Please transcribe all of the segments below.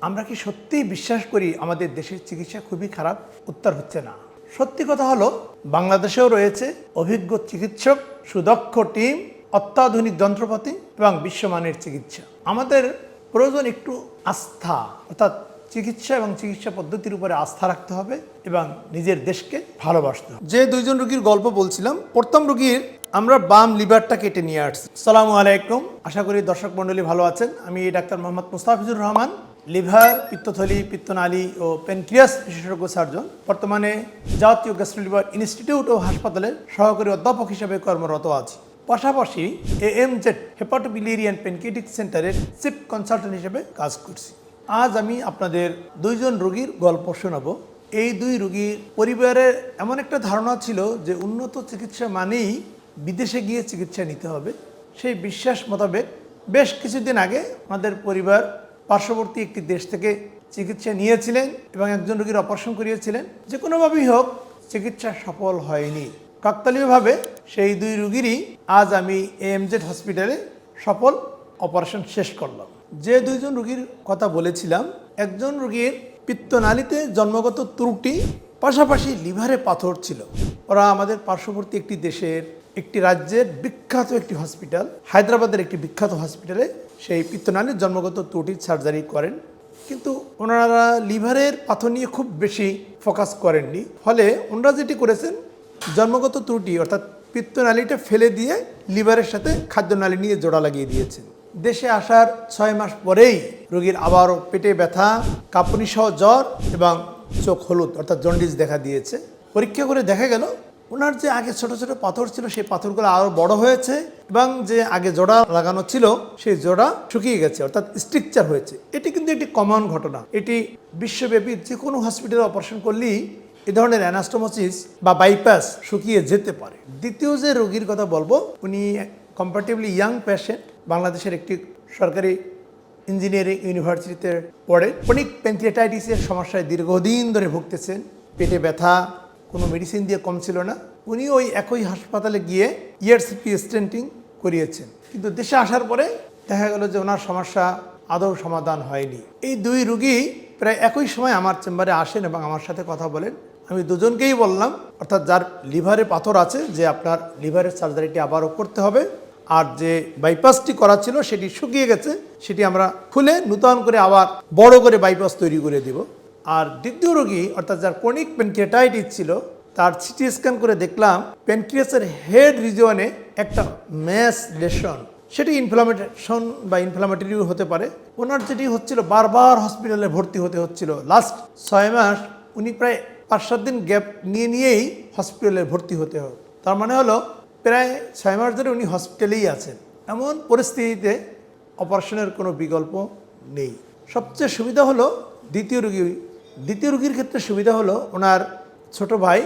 আমরা কি সত্যিই বিশ্বাস করি আমাদের দেশের চিকিৎসা খুবই খারাপ? উত্তর হচ্ছে না। সত্যি কথা হলো, বাংলাদেশেও রয়েছে অভিজ্ঞ চিকিৎসক, সুদক্ষ টিম, অত্যাধুনিক যন্ত্রপাতি এবং বিশ্বমানের চিকিৎসা। আমাদের প্রয়োজন একটু আস্থা, অর্থাৎ চিকিৎসা এবং চিকিৎসা পদ্ধতির উপরে আস্থা রাখতে হবে এবং নিজের দেশকে ভালোবাসতে হবে। যে দুইজন রুগীর গল্প বলছিলাম, প্রথম রুগীর আমরা বাম লিভারটা কেটে নিয়ে আসছি। সালামু আলাইকুম। আশা করি দর্শক মণ্ডলী ভালো আছেন। আমি ডাক্তার মোহাম্মদ মুস্তাফিজুর রহমান। লিভার, পিত্তথলি, পিত্তনালী ও পেনক্রিয়াস বিশেষজ্ঞ সার্জন বর্তমানে জাতীয় গ্যাস্ট্রোলিভার ইনস্টিটিউট ও হাসপাতালের সহকারী অধ্যাপক হিসেবে কর্মরত আছি পাশাপাশি এএম জেড হেপাটোবিলিয়ারিয়ান পেনকিটিক সেন্টারের চিফ কনসালটেন্ট হিসেবে কাজ করছি। আজ আমি আপনাদের দুইজন রোগীর গল্প শোনাবো। এই দুই রোগীর পরিবারের এমন একটা ধারণা ছিল যে উন্নত চিকিৎসা মানেই বিদেশে গিয়ে চিকিৎসা নিতে হবে। সেই বিশ্বাস মোতাবেক বেশ কিছুদিন আগে আমাদের পরিবার পার্শ্ববর্তী একটি দেশ থেকে চিকিৎসা নিয়েছিলেন এবং একজন রোগীর অপারেশন করিয়েছিলেন। যে কোনোভাবেই হোক চিকিৎসা সফল হয়নি। কাকতালীয়ভাবে সেই দুই রুগীরই আজ আমি এএমজেড হসপিটালে সফল অপারেশন শেষ করলাম। যে দুইজন রুগীর কথা বলেছিলাম, একজন রুগীর পিত্তনালীতে জন্মগত ত্রুটি, পাশাপাশি লিভারে পাথর ছিল। ওরা আমাদের পার্শ্ববর্তী একটি দেশের, একটি রাজ্যের বিখ্যাত একটি হসপিটাল হায়দ্রাবাদের একটি বিখ্যাত হসপিটালে সেই পিত্তনালীর জন্মগত ত্রুটির সার্জারি করেন। কিন্তু ওনারা লিভারের পাথর নিয়ে খুব বেশি ফোকাস করেননি। ফলে ওনারা যেটি করেছেন, জন্মগত ত্রুটি অর্থাৎ পিত্তনালীটা ফেলে দিয়ে লিভারের সাথে খাদ্যনালী নিয়ে জোড়া লাগিয়ে দিয়েছেন। দেশে আসার ছয় মাস পরেই রোগীর আবারও পেটে ব্যথা, কাঁপুনি সহ জ্বর এবং চোখ হলুদ অর্থাৎ জন্ডিস দেখা দিয়েছে। পরীক্ষা করে দেখা গেল ওনার যে আগে ছোট ছোট পাথর ছিল, সেই পাথরগুলো আরও বড় হয়েছে এবং যে আগে জোড়া লাগানো ছিল, সেই জোড়া শুকিয়ে গেছে, অর্থাৎ স্ট্রিকচার হয়েছে। এটি কিন্তু একটি কমন ঘটনা। এটি বিশ্বব্যাপী যে কোনো হসপিটালে অপারেশন করলেই এ ধরনের অ্যানাস্টোমোসিস বা বাইপাস শুকিয়ে যেতে পারে। দ্বিতীয় যে রোগীর কথা বলব, উনি কম্পারেটিভলি ইয়াং পেশেন্ট বাংলাদেশের একটি সরকারি ইঞ্জিনিয়ারিং ইউনিভার্সিটিতে পড়ে। অনেক প্যানক্রিয়াটাইটিসের সমস্যায় দীর্ঘদিন ধরে ভুগতেছেন, পেটে ব্যথা কোনো মেডিসিন দিয়ে কম ছিল না। উনি ওই একই হাসপাতালে গিয়ে ইয়ারসিপি স্টেন্টিং করিয়েছেন। কিন্তু দেশে আসার পরে দেখা গেল যে ওনার সমস্যা আদৌ সমাধান হয়নি। এই দুই রুগী প্রায় একই সময় আমার চেম্বারে আসেন এবং আমার সাথে কথা বলেন। আমি দুজনকেই বললাম, অর্থাৎ যার লিভারে পাথর আছে যে আপনার লিভারের সার্জারিটি আবারও করতে হবে। আর যে বাইপাসটি করা ছিল সেটি শুকিয়ে গেছে, সেটি আমরা খুলে নূতন করে আবার বড় করে বাইপাস তৈরি করে দিব। আর দ্বিতীয় রোগী, অর্থাৎ যার ক্রনিক পেনক্রিয়াটাইটিস ছিল, তার সিটি স্ক্যান করে দেখলাম পেনক্রিয়াসের হেড রিজিয়নে একটা ম্যাস লেশন সেটি ইনফ্লামেশন বা ইনফ্লামেটরিও হতে পারে। ওনার যেটি হচ্ছিল, বারবার হসপিটালে ভর্তি হতে হচ্ছিল। লাস্ট ছয় মাস উনি প্রায় পাঁচ সাত দিন গ্যাপ নিয়ে নিয়েই হসপিটালে ভর্তি হতে হবে তার মানে হলো, প্রায় ছয় মাস ধরে উনি হসপিটালেই আছেন। এমন পরিস্থিতিতে অপারেশনের কোনো বিকল্প নেই। সবচেয়ে সুবিধা হলো, দ্বিতীয় রোগী দ্বিতীয় রুগীর ক্ষেত্রে সুবিধা হলো ওনার ছোট ভাই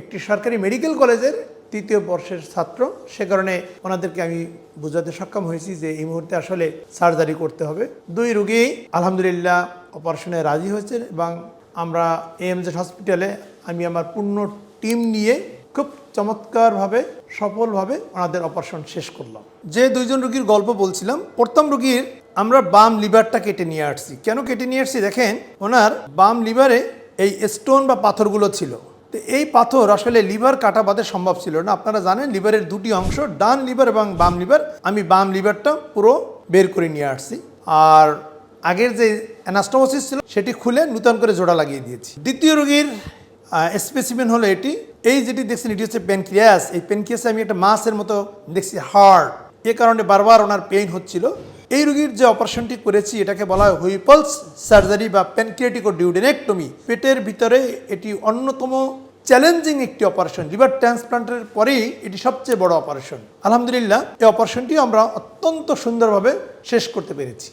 একটি সরকারি মেডিকেল কলেজের তৃতীয় বর্ষের ছাত্র। সে কারণে ওনাদেরকে আমি বোঝাতে সক্ষম হয়েছি যে এই মুহূর্তে আসলে সার্জারি করতে হবে। দুই রুগী আলহামদুলিল্লাহ অপারেশনে রাজি হয়েছে এবং আমরা এএমজেড হসপিটালে আমি আমার পূর্ণ টিম নিয়ে খুব চমৎকারভাবে, সফলভাবে ওনাদের অপারেশন শেষ করলাম। যে দুইজন রুগীর গল্প বলছিলাম, প্রথম রুগীর আমরা বাম লিভারটা কেটে নিয়ে আসছি। কেন কেটে নিয়ে আসছি দেখেন, ওনার বাম লিভারে এই স্টোন বা পাথরগুলো ছিল। তো এই পাথর আসলে লিভার কাটা বাদে সম্ভব ছিল না। আপনারা জানেন, লিভারের দুটি অংশ, ডান লিভার এবং বাম লিভার। আমি বাম লিভারটা পুরো বের করে নিয়ে আসছি। আর আগের যে অ্যানাস্টোমোসিস ছিল, সেটি খুলে নূতন করে জোড়া লাগিয়ে দিয়েছি। দ্বিতীয় রোগীর স্পেসিমেন হলো এটি। এই যেটি দেখছেন, এটি হচ্ছে পেনক্রিয়াস এই পেনক্রিয়াসে আমি একটা মাছের মতো দেখছি হার্ট এ কারণে বারবার ওনার পেইন হচ্ছিল। এই রোগীর যে অপারেশনটি করেছি, এটাকে বলা হয় হুইপলস সার্জারি বা প্যানক্রিয়াটিক ডিউডেনেক্টমি। পেটের ভিতরে এটি অন্যতম চ্যালেঞ্জিং একটি অপারেশন। লিভার ট্রান্সপ্লান্টের পরেই এটি সবচেয়ে বড় অপারেশন। আলহামদুলিল্লাহ, এই অপারেশনটি আমরা অত্যন্ত সুন্দরভাবে শেষ করতে পেরেছি।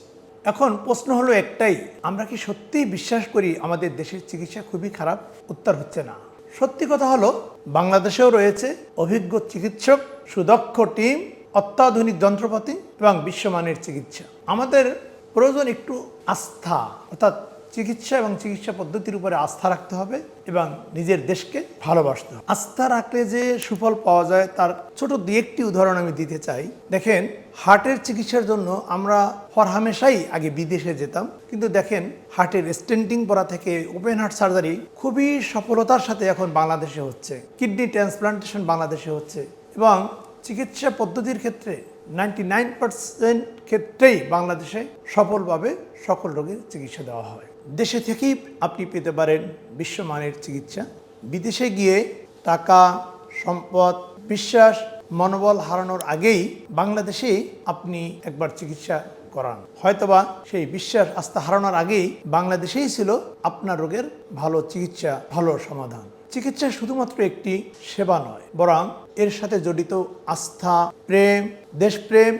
এখন প্রশ্ন হলো একটাই, আমরা কি সত্যিই বিশ্বাস করি আমাদের দেশের চিকিৎসা খুবই খারাপ? উত্তর হচ্ছে না। সত্যি কথা হলো, বাংলাদেশেও রয়েছে অভিজ্ঞ চিকিৎসক সুদক্ষ টিম অত্যাধুনিক যন্ত্রপাতি এবং বিশ্বমানের চিকিৎসা। আমাদের প্রয়োজন একটু আস্থা, অর্থাৎ চিকিৎসা এবং চিকিৎসা পদ্ধতির উপরে আস্থা রাখতে হবে এবং নিজের দেশকে ভালোবাসতে হবে। আস্থা রাখলে যে সুফল পাওয়া যায় তার ছোট দু একটি উদাহরণ আমি দিতে চাই। দেখেন, হার্টের চিকিৎসার জন্য আমরা হরহামেশাই আগে বিদেশে যেতাম, কিন্তু দেখেন, হার্টের স্টেন্টিং পরা থেকে ওপেন হার্ট সার্জারি খুবই সফলতার সাথে এখন বাংলাদেশে হচ্ছে। কিডনি ট্রান্সপ্লান্টেশন বাংলাদেশে হচ্ছে এবং চিকিৎসা পদ্ধতির ক্ষেত্রে নাইনটি নাইন পার্সেন্ট ক্ষেত্রেই বাংলাদেশে সফলভাবে সকল রোগের চিকিৎসা দেওয়া হয়। দেশে থেকেই আপনি পেতে পারেন বিশ্বমানের চিকিৎসা। বিদেশে গিয়ে টাকা, সম্পদ, বিশ্বাস, মনোবল হারানোর আগেই বাংলাদেশেই আপনি একবার চিকিৎসা করান। হয়তোবা সেই বিশ্বাস, আস্থা হারানোর আগেই বাংলাদেশেই ছিল আপনার রোগের ভালো চিকিৎসা, ভালো সমাধান। চিকিৎসা শুধুমাত্র একটি সেবা নয়, বরং এর সাথে জড়িত আস্থা, প্রেম, দেশপ্রেম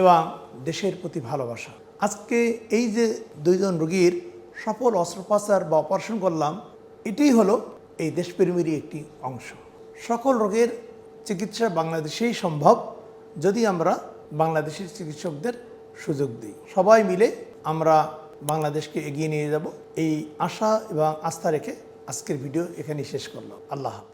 এবং দেশের প্রতি ভালোবাসা। আজকে এই যে দুইজন রোগীর সফল অস্ত্রোপচার বা অপারেশন করলাম, এটাই হলো এই দেশপ্রেমেরই একটি অংশ। সকল রোগের চিকিৎসা বাংলাদেশেই সম্ভব যদি আমরা বাংলাদেশের চিকিৎসকদের সুযোগ দিই। সবাই মিলে আমরা বাংলাদেশকে এগিয়ে নিয়ে যাব। এই আশা এবং আস্থা রেখে আজকের ভিডিও এখানেই শেষ করল আল্লাহ হাফেজ।